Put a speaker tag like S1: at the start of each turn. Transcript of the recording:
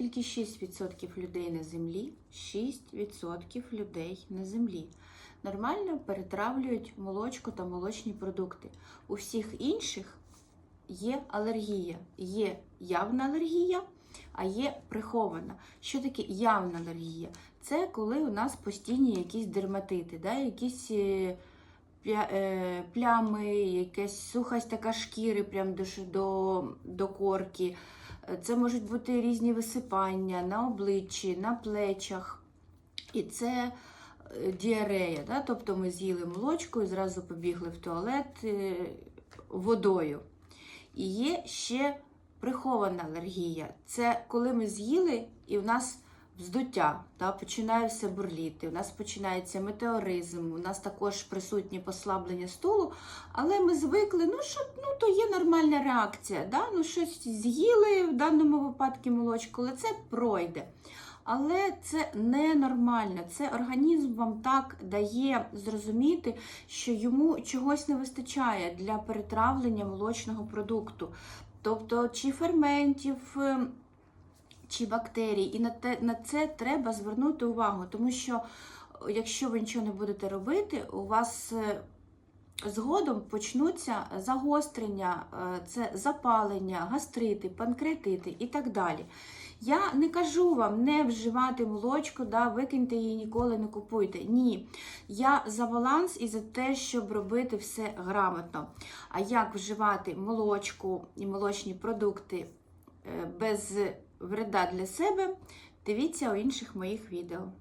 S1: Тільки 6% людей на землі, 6% людей на землі нормально перетравлюють молочко та молочні продукти. У всіх інших є алергія. Є явна алергія, а є прихована. Що таке явна алергія? Це коли у нас постійні якісь дерматити, да? якісь е, е, плями, якась сухость така шкіри прям до, до, до корки. Це можуть бути різні висипання на обличчі, на плечах. І це е, діарея. Да? Тобто ми з'їли молочко і зразу побігли в туалет е, водою. І є ще прихована алергія. Це коли ми з'їли і в нас вздуття, да, починає все бурліти, у нас починається метеоризм, у нас також присутнє послаблення стулу, але ми звикли, ну що ну, то є нормальна реакція. Да? Ну, щось з'їли в даному випадку молочко, але це пройде. Але це ненормально. Це організм вам так дає зрозуміти, що йому чогось не вистачає для перетравлення молочного продукту. Тобто, чи ферментів, е, чи бактерій. І на, те, на це треба звернути увагу, тому що е, якщо ви нічого не будете робити, у вас е, згодом почнуться загострення, е, це запалення, гастрити, панкреатити і так далі. Я не кажу вам не вживати молочко, да, викиньте її ніколи не купуйте. Ні. Я за баланс і за те, щоб робити все грамотно. А як вживати молочку і молочні продукти без вреда для себе, дивіться у інших моїх відео.